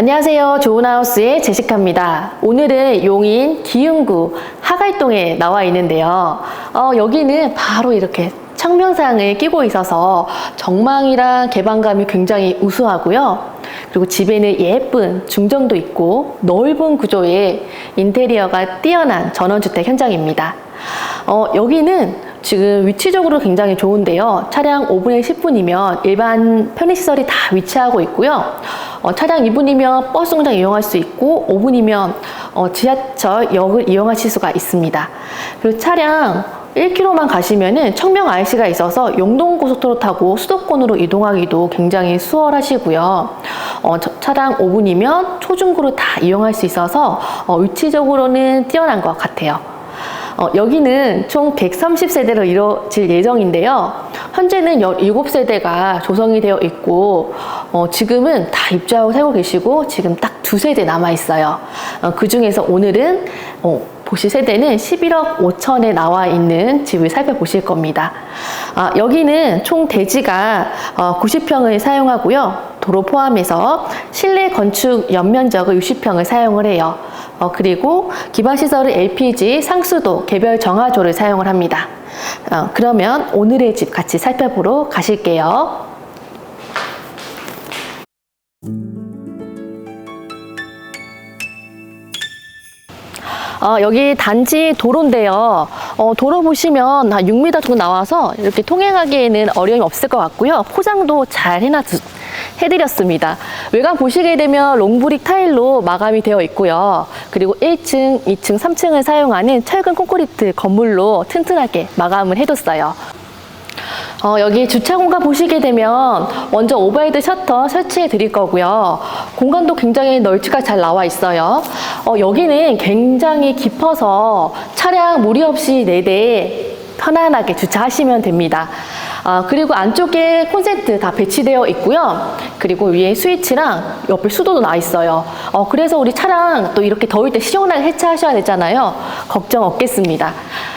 안녕하세요. 좋은하우스의 제시카입니다. 오늘은 용인 기흥구 하갈동에 나와 있는데요. 어, 여기는 바로 이렇게 청명상을 끼고 있어서 정망이랑 개방감이 굉장히 우수하고요. 그리고 집에는 예쁜 중정도 있고 넓은 구조의 인테리어가 뛰어난 전원주택 현장입니다. 어, 여기는 지금 위치적으로 굉장히 좋은데요. 차량 5분에 10분이면 일반 편의시설이 다 위치하고 있고요. 어, 차량 2분이면 버스 공장 이용할 수 있고 5분이면 어, 지하철 역을 이용하실 수가 있습니다. 그리고 차량 1km만 가시면은 청명 IC가 있어서 용동 고속도로 타고 수도권으로 이동하기도 굉장히 수월하시고요. 어, 저- 차량 5분이면 초중고로 다 이용할 수 있어서 어, 위치적으로는 뛰어난 것 같아요. 어, 여기는 총 130세대로 이루어질 예정인데요. 현재는 17세대가 조성이 되어 있고, 어, 지금은 다 입주하고 살고 계시고, 지금 딱 두 세대 남아 있어요. 어, 그 중에서 오늘은, 어, 보실 세대는 11억 5천에 나와 있는 집을 살펴보실 겁니다. 아, 여기는 총 대지가 어, 90평을 사용하고요. 도로 포함해서 실내 건축 연면적을 60평을 사용을 해요. 어, 그리고 기반 시설은 LPG, 상수도, 개별 정화조를 사용을 합니다. 어, 그러면 오늘의 집 같이 살펴보러 가실게요. 어, 여기 단지 도로인데요. 어, 도로 보시면 한 6m 정도 나와서 이렇게 통행하기에는 어려움이 없을 것 같고요. 포장도 잘 해놨, 해드렸습니다. 외관 보시게 되면 롱브릭 타일로 마감이 되어 있고요. 그리고 1층, 2층, 3층을 사용하는 철근 콘크리트 건물로 튼튼하게 마감을 해뒀어요. 어, 여기 주차 공간 보시게 되면 먼저 오버헤드 셔터 설치해 드릴 거고요. 공간도 굉장히 널찍하게 잘 나와 있어요. 어, 여기는 굉장히 깊어서 차량 무리 없이 4대 편안하게 주차하시면 됩니다. 아, 그리고 안쪽에 콘센트 다 배치되어 있고요. 그리고 위에 스위치랑 옆에 수도도 나와 있어요. 어, 그래서 우리 차량 또 이렇게 더울 때 시원하게 세차하셔야 되잖아요. 걱정 없겠습니다.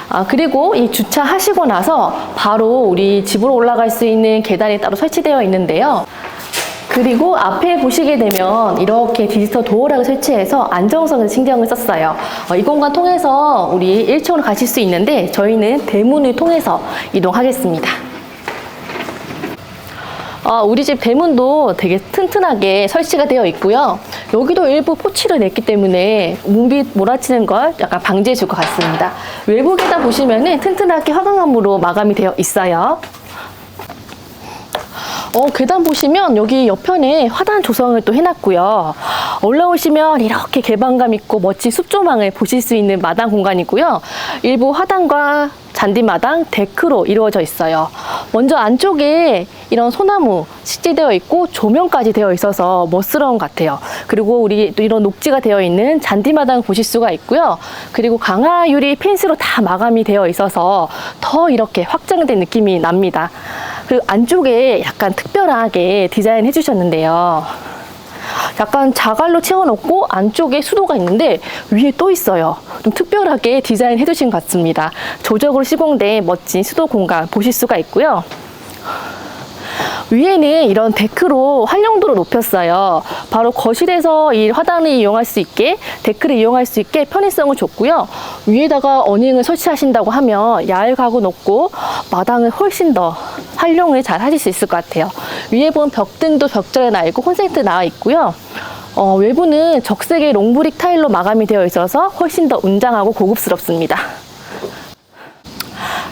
아, 그리고 이 주차하시고 나서 바로 우리 집으로 올라갈 수 있는 계단이 따로 설치되어 있는데요. 그리고 앞에 보시게 되면 이렇게 디지털 도어락을 설치해서 안정성을 신경을 썼어요. 어, 이 공간 통해서 우리 1층으로 가실 수 있는데 저희는 대문을 통해서 이동하겠습니다. 어, 우리 집 대문도 되게 튼튼하게 설치가 되어 있고요. 여기도 일부 포치를 냈기 때문에 문빛 몰아치는 걸 약간 방지해 줄 것 같습니다. 외부 계단 보시면은 튼튼하게 화강암으로 마감이 되어 있어요. 어, 계단 보시면 여기 옆편에 화단 조성을 또 해놨고요. 올라오시면 이렇게 개방감 있고 멋진 숲조망을 보실 수 있는 마당 공간이고요. 일부 화단과 잔디마당, 데크로 이루어져 있어요. 먼저 안쪽에 이런 소나무 식재되어 있고 조명까지 되어 있어서 멋스러운 것 같아요. 그리고 우리 또 이런 녹지가 되어 있는 잔디마당 보실 수가 있고요. 그리고 강화 유리 펜스로 다 마감이 되어 있어서 더 이렇게 확장된 느낌이 납니다. 그리고 안쪽에 약간 특별하게 디자인 해주셨는데요. 약간 자갈로 채워놓고 안쪽에 수도가 있는데 위에 또 있어요. 좀 특별하게 디자인 해주신 것 같습니다. 조적으로 시공된 멋진 수도 공간 보실 수가 있고요. 위에는 이런 데크로 활용도를 높였어요. 바로 거실에서 이 화단을 이용할 수 있게 데크를 이용할 수 있게 편의성을 줬고요. 위에다가 어닝을 설치하신다고 하면 야외 가구 높고 마당을 훨씬 더 활용을 잘 하실 수 있을 것 같아요. 위에 보면 벽등도 벽전에 나 있고 콘센트 나와 있고요. 어, 외부는 적색의 롱브릭 타일로 마감이 되어 있어서 훨씬 더 웅장하고 고급스럽습니다.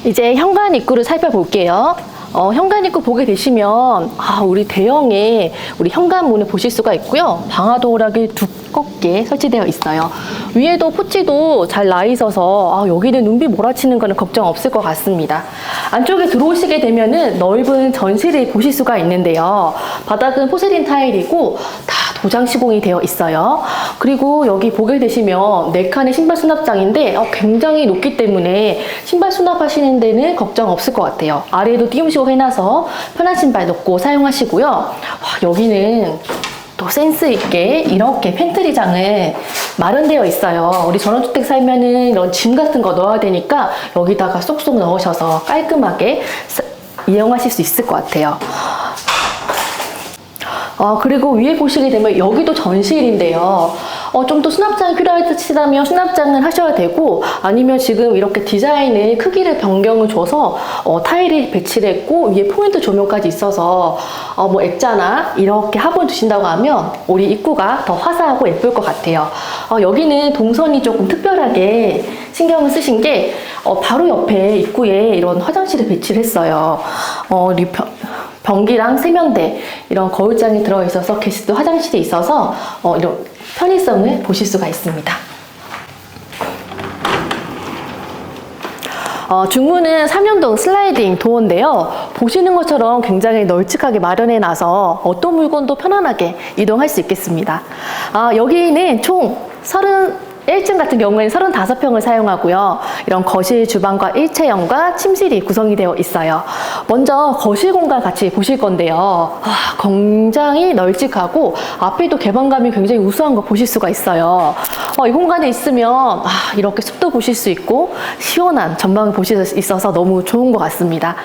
이제 현관 입구를 살펴볼게요. 어, 현관 입구 보게 되시면 아, 우리 대형의 우리 현관문을 보실 수가 있고요. 방화도 락이 두껍게 설치되어 있어요. 위에도 포치도 잘 나 있어서 아, 여기는 눈비 몰아치는 거는 걱정 없을 것 같습니다. 안쪽에 들어오시게 되면은 넓은 전실을 보실 수가 있는데요. 바닥은 포세린 타일이고 다 도장 시공이 되어 있어요. 그리고 여기 보게 되시면 네 칸의 신발 수납장인데 어, 굉장히 높기 때문에 신발 수납하시는 데는 걱정 없을 것 같아요. 아래에도 띄움식으로 해놔서 편한 신발 넣고 사용하시고요. 와, 여기는 또 센스 있게 이렇게 팬트리장을 마련되어 있어요. 우리 전원주택 살면은 이런 짐 같은 거 넣어야 되니까 여기다가 쏙쏙 넣으셔서 깔끔하게 사- 이용하실 수 있을 것 같아요. 어, 그리고 위에 보시게 되면 여기도 전실인데요. 어, 좀 더 수납장이 필요하시다면 수납장을 하셔야 되고 아니면 지금 이렇게 디자인의 크기를 변경을 줘서 어, 타일이 배치를 했고 위에 포인트 조명까지 있어서 어, 뭐 액자나 이렇게 화분 두신다고 하면 우리 입구가 더 화사하고 예쁠 것 같아요. 어, 여기는 동선이 조금 특별하게 신경을 쓰신 게 어, 바로 옆에 입구에 이런 화장실을 배치를 했어요. 어, 리 변- 변기랑 세면대 이런 거울장이 들어 있어서 게스트 화장실이 있어서 어, 이런 편의성을 보실 수가 있습니다. 어, 중문은 삼연동 슬라이딩 도어인데요. 보시는 것처럼 굉장히 널찍하게 마련해 놔서 어떤 물건도 편안하게 이동할 수 있겠습니다. 아, 여기는 총 30, 1층 같은 경우에는 35평을 사용하고요. 이런 거실, 주방과 일체형과 침실이 구성이 되어 있어요. 먼저 거실 공간 같이 보실 건데요. 아, 굉장히 널찍하고 앞에도 개방감이 굉장히 우수한 거 보실 수가 있어요. 어, 이 공간에 있으면 아, 이렇게 숲도 보실 수 있고 시원한 전망을 보실 수 있어서 너무 좋은 것 같습니다.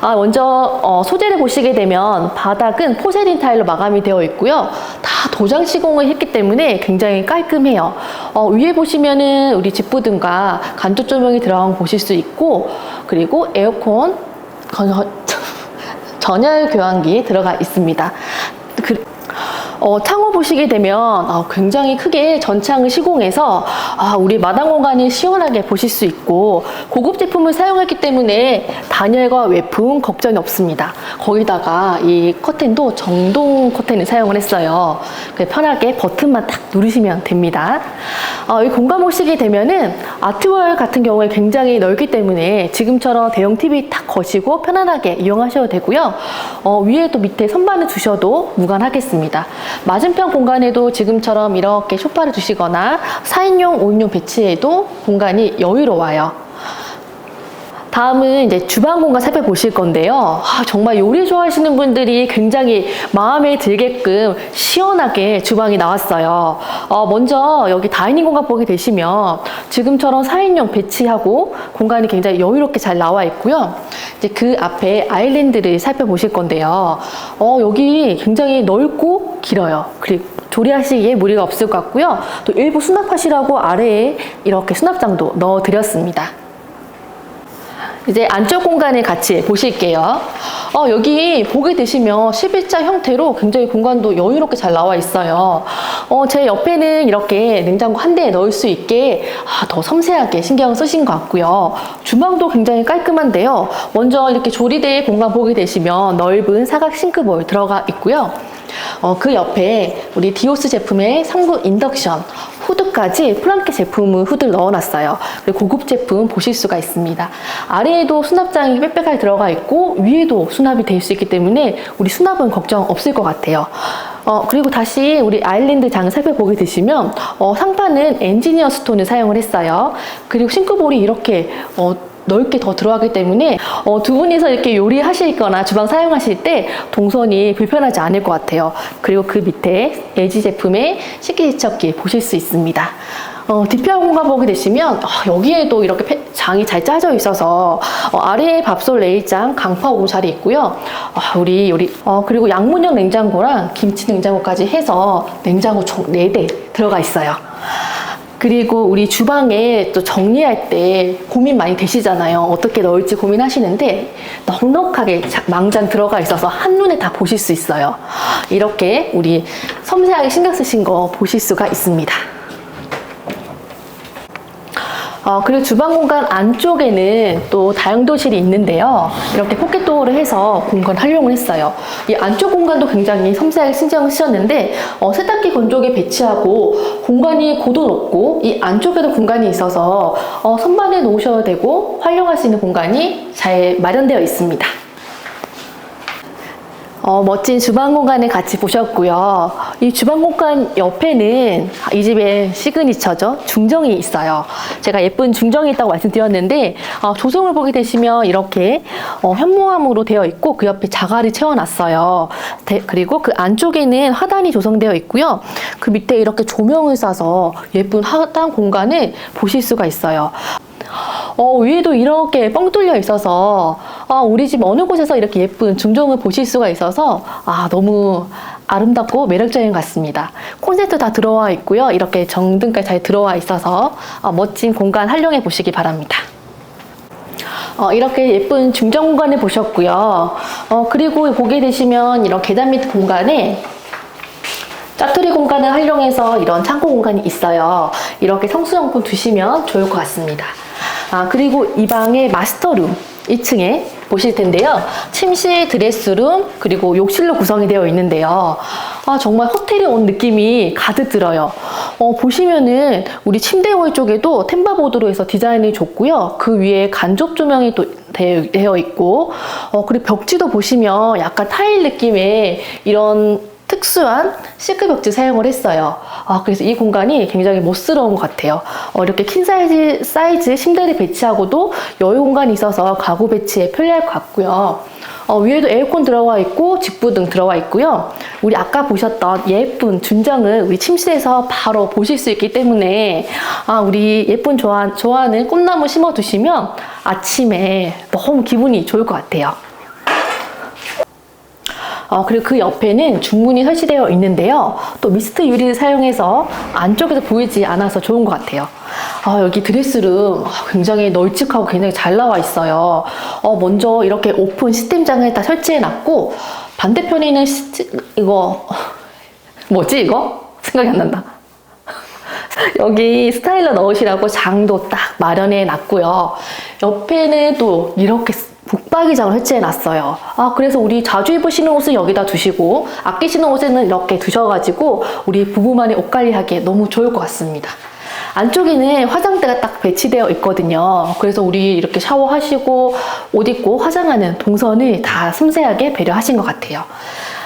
아, 먼저 어, 소재를 보시게 되면 바닥은 포세린 타일로 마감이 되어 있고요. 다 도장 시공을 했기 때문에 굉장히 깔끔해요. 어, 위에 보시면은 우리 집부등과 간접 조명이 들어간 거 보실 수 있고 그리고 에어컨 건- 전열 교환기 들어가 있습니다. 그, 어, 창호 보시게 되면 어, 굉장히 크게 전창을 시공해서 아, 우리 마당 공간을 시원하게 보실 수 있고 고급 제품을 사용했기 때문에 단열과 외풍 걱정이 없습니다. 거기다가 이 커튼도 정동 커튼을 사용을 했어요. 편하게 버튼만 딱 누르시면 됩니다. 어, 이 공간 보시게 되면은 아트월 같은 경우에 굉장히 넓기 때문에 지금처럼 대형 TV 딱 거시고 편안하게 이용하셔도 되고요. 어, 위에도 밑에 선반을 두셔도 무관하겠습니다. 맞은편 공간에도 지금처럼 이렇게 소파를 두시거나 4인용, 5인용 배치해도 공간이 여유로워요. 다음은 이제 주방 공간 살펴보실 건데요. 아, 정말 요리 좋아하시는 분들이 굉장히 마음에 들게끔 시원하게 주방이 나왔어요. 어, 먼저 여기 다이닝 공간 보게 되시면 지금처럼 4인용 배치하고 공간이 굉장히 여유롭게 잘 나와 있고요. 이제 그 앞에 아일랜드를 살펴보실 건데요. 어, 여기 굉장히 넓고 길어요. 그리고 조리하시기에 무리가 없을 것 같고요. 또 일부 수납하시라고 아래에 이렇게 수납장도 넣어 드렸습니다. 이제 안쪽 공간을 같이 보실게요. 어, 여기 보게 되시면 11자 형태로 굉장히 공간도 여유롭게 잘 나와 있어요. 어, 제 옆에는 이렇게 냉장고 한 대에 넣을 수 있게 아, 더 섬세하게 신경을 쓰신 것 같고요. 주방도 굉장히 깔끔한데요. 먼저 이렇게 조리대 공간 보게 되시면 넓은 사각 싱크볼 들어가 있고요. 어, 그 옆에 우리 디오스 제품의 상부 인덕션 후드까지 플랑키 제품을 후드를 넣어놨어요. 그리고 고급 제품 보실 수가 있습니다. 아래에도 수납장이 빽빽하게 들어가 있고 위에도 수납이 될 수 있기 때문에 우리 수납은 걱정 없을 것 같아요. 어, 그리고 다시 우리 아일랜드 장을 살펴보게 되시면 어, 상판은 엔지니어 스톤을 사용을 했어요. 그리고 싱크볼이 이렇게 어, 넓게 더 들어가기 때문에 어, 두 분이서 이렇게 요리하시거나 주방 사용하실 때 동선이 불편하지 않을 것 같아요. 그리고 그 밑에 LG 제품의 식기세척기 보실 수 있습니다. 어, 디피아 공간 보게 되시면 어, 여기에도 이렇게 패- 장이 잘 짜져 있어서 어, 아래에 밥솥 레일장 강파 오자리 있고요. 어, 우리 요리 어, 그리고 양문형 냉장고랑 김치 냉장고까지 해서 냉장고 총 4대 들어가 있어요. 그리고 우리 주방에 또 정리할 때 고민 많이 되시잖아요. 어떻게 넣을지 고민하시는데 넉넉하게 자- 망장 들어가 있어서 한눈에 다 보실 수 있어요. 이렇게 우리 섬세하게 신경 쓰신 거 보실 수가 있습니다. 어, 그리고 주방 공간 안쪽에는 또 다용도실이 있는데요. 이렇게 포켓 도어를 해서 공간 활용을 했어요. 이 안쪽 공간도 굉장히 섬세하게 신경을 쓰셨는데, 어, 세탁기 건조기 배치하고 공간이 고도 높고, 이 안쪽에도 공간이 있어서 어, 선반에 놓으셔도 되고, 활용할 수 있는 공간이 잘 마련되어 있습니다. 어, 멋진 주방 공간을 같이 보셨고요. 이 주방 공간 옆에는 이 집의 시그니처죠. 중정이 있어요. 제가 예쁜 중정이 있다고 말씀드렸는데 어, 조성을 보게 되시면 이렇게 어, 현무암으로 되어 있고 그 옆에 자갈이 채워놨어요. 대- 그리고 그 안쪽에는 화단이 조성되어 있고요. 그 밑에 이렇게 조명을 쏴서 예쁜 화단 공간을 보실 수가 있어요. 어, 위에도 이렇게 뻥 뚫려 있어서 아, 우리 집 어느 곳에서 이렇게 예쁜 중정을 보실 수가 있어서 아, 너무 아름답고 매력적인 것 같습니다. 콘센트 다 들어와 있고요. 이렇게 정등까지 잘 들어와 있어서 아, 멋진 공간 활용해 보시기 바랍니다. 어, 이렇게 예쁜 중정 공간을 보셨고요. 어, 그리고 보게 되시면 이런 계단 밑 공간에 짜투리 공간을 활용해서 이런 창고 공간이 있어요. 이렇게 성수용품 두시면 좋을 것 같습니다. 아, 그리고 이 방의 마스터룸 2층에 보실 텐데요. 침실, 드레스룸, 그리고 욕실로 구성이 되어 있는데요. 아, 정말 호텔에 온 느낌이 가득 들어요. 어, 보시면은 우리 침대홀 쪽에도 템바보드로 해서 디자인이 좋고요. 그 위에 간접 조명이 또 되어 있고, 어, 그리고 벽지도 보시면 약간 타일 느낌의 이런 특수한 시크 벽지 사용을 했어요. 아, 그래서 이 공간이 굉장히 멋스러운 것 같아요. 어, 이렇게 큰 사이즈, 사이즈 침대를 배치하고도 여유 공간이 있어서 가구 배치에 편리할 것 같고요. 어, 위에도 에어컨 들어와 있고 직부등 들어와 있고요. 우리 아까 보셨던 예쁜 준정을 우리 침실에서 바로 보실 수 있기 때문에 아, 우리 예쁜 좋아, 좋아하는 꽃나무 심어 두시면 아침에 너무 기분이 좋을 것 같아요. 어, 그리고 그 옆에는 중문이 설치되어 있는데요. 또 미스트 유리를 사용해서 안쪽에서 보이지 않아서 좋은 것 같아요. 아, 여기 드레스룸 굉장히 널찍하고 굉장히 잘 나와 있어요. 어, 먼저 이렇게 오픈 시스템장을 다 설치해 놨고, 반대편에는 시스, 이거, 뭐지, 이거? 생각이 안 난다. 여기 스타일러 넣으시라고 장도 딱 마련해 놨고요. 옆에는 또 이렇게 북박이장을 설치해 놨어요. 아, 그래서 우리 자주 입으시는 옷은 여기다 두시고, 아끼시는 옷에는 이렇게 두셔가지고, 우리 부부만의 옷 관리하기에 너무 좋을 것 같습니다. 안쪽에는 화장대가 딱 배치되어 있거든요. 그래서 우리 이렇게 샤워하시고, 옷 입고 화장하는 동선을 다 섬세하게 배려하신 것 같아요.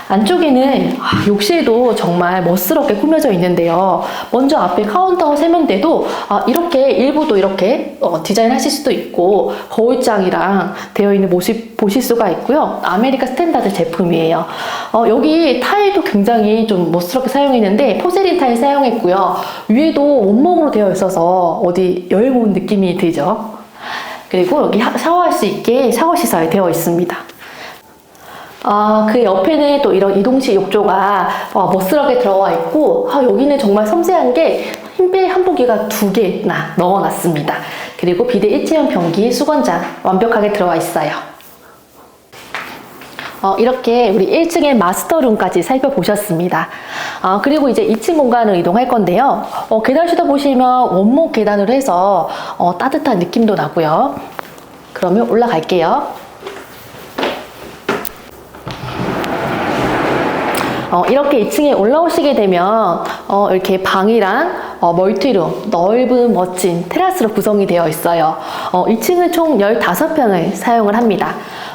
안쪽에는 아, 욕실도 정말 멋스럽게 꾸며져 있는데요. 먼저 앞에 카운터 세면대도 아, 이렇게 일부도 이렇게 어, 디자인하실 수도 있고 거울장이랑 되어 있는 모습 보실 수가 있고요. 아메리카 스탠다드 제품이에요. 어, 여기 타일도 굉장히 좀 멋스럽게 사용했는데 포세린 타일 사용했고요. 위에도 원목으로 되어 있어서 어디 여행 온 느낌이 들죠. 그리고 여기 하- 샤워할 수 있게 샤워 시설이 되어 있습니다. 아, 그 옆에는 또 이런 이동식 욕조가 어, 멋스럽게 들어와 있고, 아, 여기는 정말 섬세한 게 흰배 한보기가 두 개나 넣어놨습니다. 그리고 비대 일체형 변기 수건장 완벽하게 들어와 있어요. 어, 이렇게 우리 1층의 마스터룸까지 살펴보셨습니다. 아, 그리고 이제 2층 공간으로 이동할 건데요. 어, 계단실도 보시면 원목 계단으로 해서 어, 따뜻한 느낌도 나고요. 그러면 올라갈게요. 어, 이렇게 2층에 올라오시게 되면 어, 이렇게 방이랑 어, 멀티룸, 넓은 멋진 테라스로 구성이 되어 있어요. 어, 2층은 총 15평을 사용을 합니다.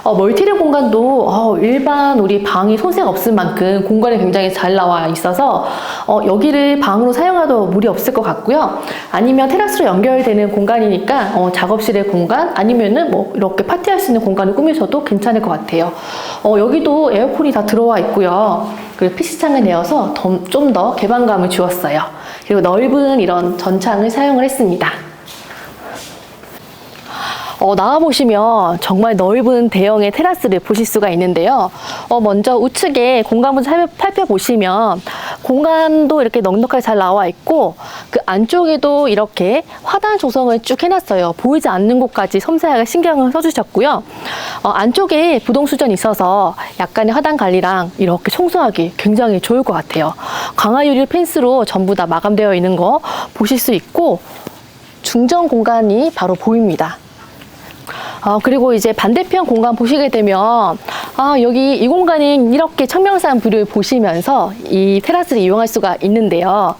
어, 멀티룸 공간도 어, 일반 우리 방이 손색 없을 만큼 공간이 굉장히 잘 나와 있어서 어, 여기를 방으로 사용해도 무리 없을 것 같고요. 아니면 테라스로 연결되는 공간이니까 어, 작업실의 공간 아니면은 뭐 이렇게 파티할 수 있는 공간을 꾸미셔도 괜찮을 것 같아요. 어, 여기도 에어컨이 다 들어와 있고요. 그리고 PC창을 내어서 좀더 개방감을 주었어요. 그리고 넓은 이런 전창을 사용을 했습니다. 어, 나와보시면 정말 넓은 대형의 테라스를 보실 수가 있는데요. 어, 먼저 우측에 공간부터 살펴- 살펴보시면 공간도 이렇게 넉넉하게 잘 나와 있고 그 안쪽에도 이렇게 화단 조성을 쭉 해놨어요. 보이지 않는 곳까지 섬세하게 신경을 써주셨고요. 어, 안쪽에 부동수전이 있어서 약간의 화단 관리랑 이렇게 청소하기 굉장히 좋을 것 같아요. 강화 유리 펜스로 전부 다 마감되어 있는 거 보실 수 있고 중정 공간이 바로 보입니다. 아, 그리고 이제 반대편 공간 보시게 되면, 아, 여기 이 공간은 이렇게 청명산 뷰를 보시면서 이 테라스를 이용할 수가 있는데요.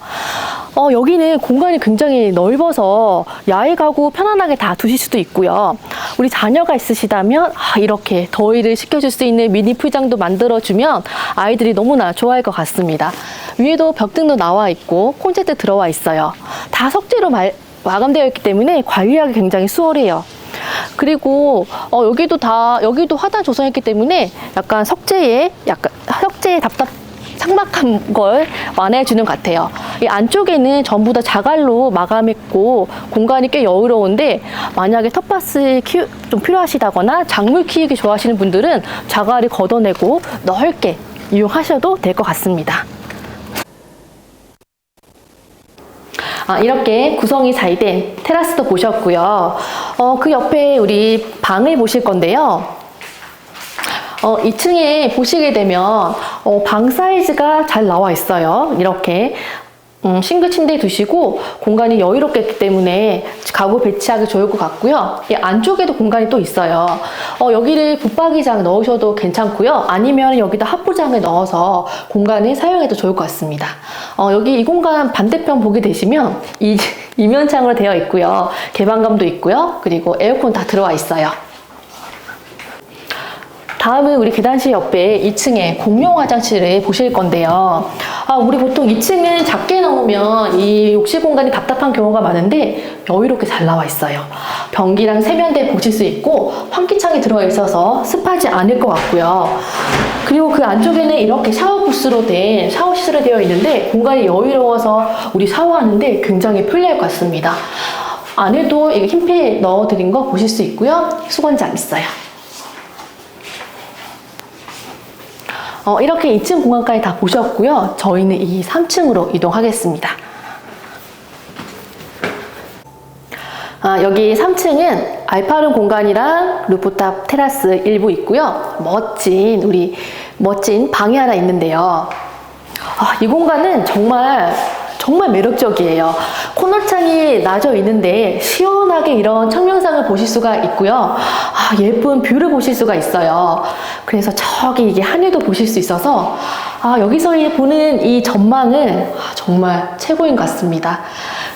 어, 여기는 공간이 굉장히 넓어서 야외 가구 편안하게 다 두실 수도 있고요. 우리 자녀가 있으시다면, 아, 이렇게 더위를 식혀줄 수 있는 미니 풀장도 만들어주면 아이들이 너무나 좋아할 것 같습니다. 위에도 벽등도 나와 있고, 콘센트 들어와 있어요. 다 석재로 말- 마감되어 있기 때문에 관리하기 굉장히 수월해요. 그리고 어, 여기도 다 여기도 화단 조성했기 때문에 약간 석재에 약간 석재에 답답 창박한 걸 완화해 주는 것 같아요. 이 안쪽에는 전부 다 자갈로 마감했고 공간이 꽤 여유로운데 만약에 텃밭을 키우, 좀 필요하시다거나 작물 키우기 좋아하시는 분들은 자갈을 걷어내고 넓게 이용하셔도 될 것 같습니다. 아, 이렇게 구성이 잘 된 테라스도 보셨고요. 어, 그 옆에 우리 방을 보실 건데요. 어, 2층에 보시게 되면 어, 방 사이즈가 잘 나와 있어요. 이렇게 음, 싱글 침대 두시고 공간이 여유롭게 있기 때문에 가구 배치하기 좋을 것 같고요. 이 안쪽에도 공간이 또 있어요. 어, 여기를 붙박이장 넣으셔도 괜찮고요. 아니면 여기다 합부장을 넣어서 공간을 사용해도 좋을 것 같습니다. 어, 여기 이 공간 반대편 보게 되시면 이, 이면창으로 되어 있고요. 개방감도 있고요. 그리고 에어컨 다 들어와 있어요. 다음은 우리 계단실 옆에 2층에 공용 화장실을 보실 건데요. 아, 우리 보통 2층은 작게 넣으면 이 욕실 공간이 답답한 경우가 많은데 여유롭게 잘 나와 있어요. 변기랑 세면대 보실 수 있고 환기창이 들어가 있어서 습하지 않을 것 같고요. 그리고 그 안쪽에는 이렇게 샤워 부스로 된 샤워 시설이 되어 있는데 공간이 여유로워서 우리 샤워하는데 굉장히 편리할 것 같습니다. 안에도 흰필 넣어드린 거 보실 수 있고요. 수건장 있어요. 어, 이렇게 2층 공간까지 다 보셨고요. 저희는 이 3층으로 이동하겠습니다. 아, 여기 3층은 알파룸 공간이랑 루프탑 테라스 일부 있고요. 멋진 우리 멋진 방이 하나 있는데요. 아, 이 공간은 정말 정말 매력적이에요. 코너창이 나져 있는데 시원하게 이런 청명상을 보실 수가 있고요. 아, 예쁜 뷰를 보실 수가 있어요. 그래서 저기 이게 하늘도 보실 수 있어서 아, 여기서 이 보는 이 전망은 아, 정말 최고인 것 같습니다.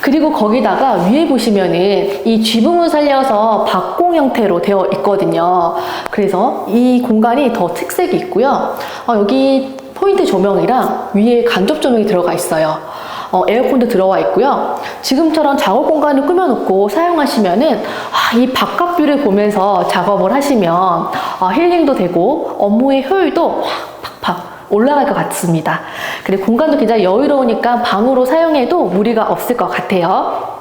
그리고 거기다가 위에 보시면은 이 쥐붕을 살려서 박공 형태로 되어 있거든요. 그래서 이 공간이 더 특색이 있고요. 아, 여기 포인트 조명이랑 위에 간접 조명이 들어가 있어요. 어, 에어컨도 들어와 있고요. 지금처럼 작업 공간을 꾸며놓고 사용하시면은 아, 이 바깥 뷰를 보면서 작업을 하시면 아, 힐링도 되고 업무의 효율도 확 팍팍 올라갈 것 같습니다. 그리고 공간도 굉장히 여유로우니까 방으로 사용해도 무리가 없을 것 같아요.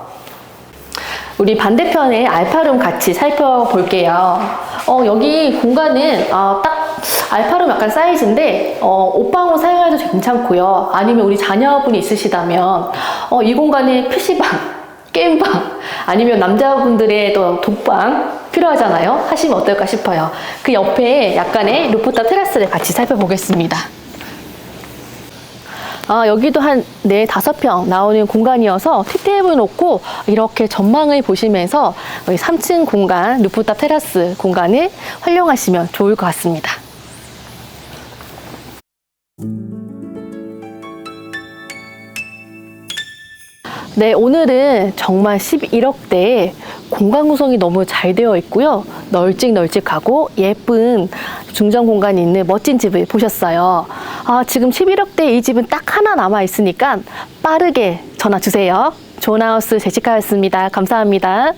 우리 반대편에 알파룸 같이 살펴볼게요. 어, 여기 공간은 어, 딱 알파룸 약간 사이즈인데 어, 옷방으로 사용해도 괜찮고요. 아니면 우리 자녀분이 있으시다면 어, 이 공간에 PC방, 게임방 아니면 남자분들의 또 독방 필요하잖아요. 하시면 어떨까 싶어요. 그 옆에 약간의 루프탑 테라스를 같이 살펴보겠습니다. 아, 여기도 한 네, 다섯 평 나오는 공간이어서 티테이블 놓고 이렇게 전망을 보시면서 여기 3층 공간, 루프탑 테라스 공간을 활용하시면 좋을 것 같습니다. 네, 오늘은 정말 11억대에 공간 구성이 너무 잘 되어 있고요. 널찍널찍하고 예쁜 중정 공간이 있는 멋진 집을 보셨어요. 아, 지금 11억대 이 집은 딱 하나 남아 있으니까 빠르게 전화 주세요. 조나우스 제시카였습니다. 감사합니다.